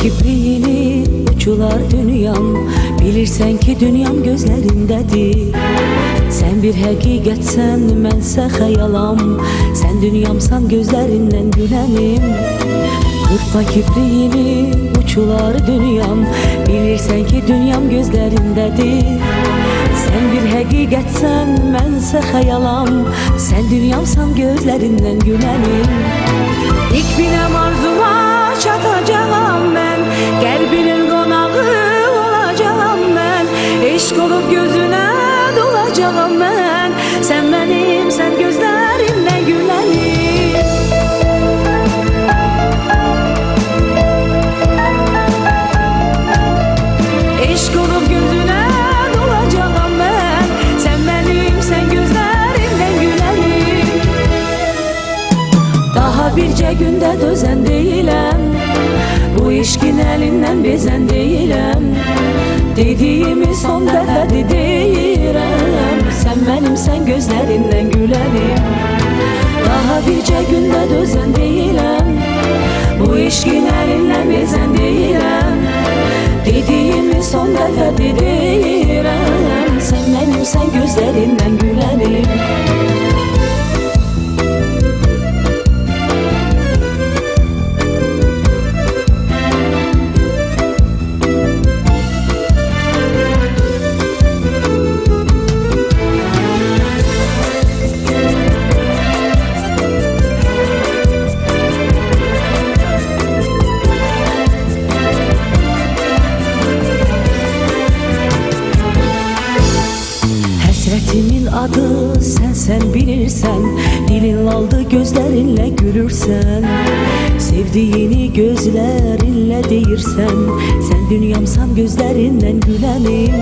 Kipriğini uçular dünyam. Bilirsen ki dünyam gözlerindedir. Sen bir hakikatsen mense hayalam. Sen dünyamsan gözlerinden gülenim. Kırpma kipriğini uçular dünyam. Bilirsen ki dünyam gözlerindedir. Sen bir hakikatsen mense hayalam. Sen dünyamsan gözlerinden gülenim. İlk binem arzuma Birce günde dözen değilim. Bu işkin elinden bezen değilim. Dediğimi son defa dediğim Sen benim sen gözlerinden gülenim Daha birce günde dözen değilim. Bu işkin elinden bezen değilim. Dediğimi son defa dediğim aldı gözlerinle gülürsen Sevdiğini gözlerinle değirsen Sen dünyamsan gözlerinden gülenim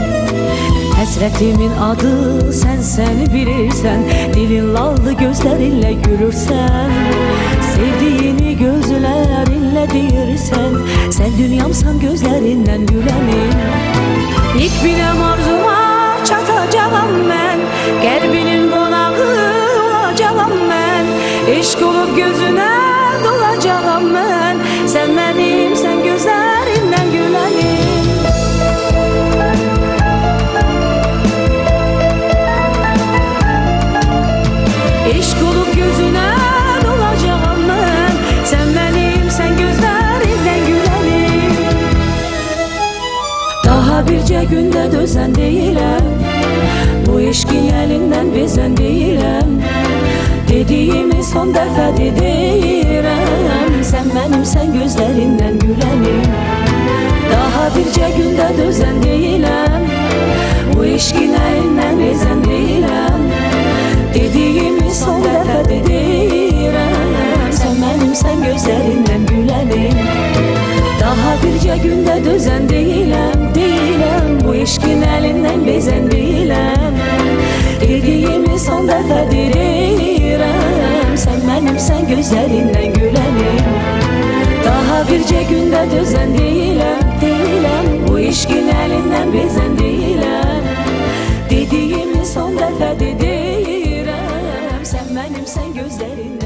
Hasretimin adı sen sen bilirsen Dilin aldı gözlerinle gülürsen Sevdiğini gözlerinle değirsen Sen dünyamsan gözlerinden gülenim İlk binem Eşk olup gözüne dolacağım ben. Sen benim sen gözlerinden gülenim olup gözüne dolacağım Sen benim sen gözlerinden gülenim Daha birce günde dözen değilim. Bu işkin elinden bezen değilim Dediğimi son defa dediğim Sen benim sen gözlerinden gülenim. Daha birce günde dözen değilim. Bu işkin elinden bezen değilim. Dediğimi son defa dediğim Sen benim sen gözlerinden gülenim. Daha birce günde düzen değilim, değilim. Bu işkin elinden bezen değilim. Dediğimi son defa sen gözlerinden gülenim. Daha birce günde düzen değilim, değilim Bu işkin elinden bezen değilim Dediğimi son defa Sen benim sen gözlerinden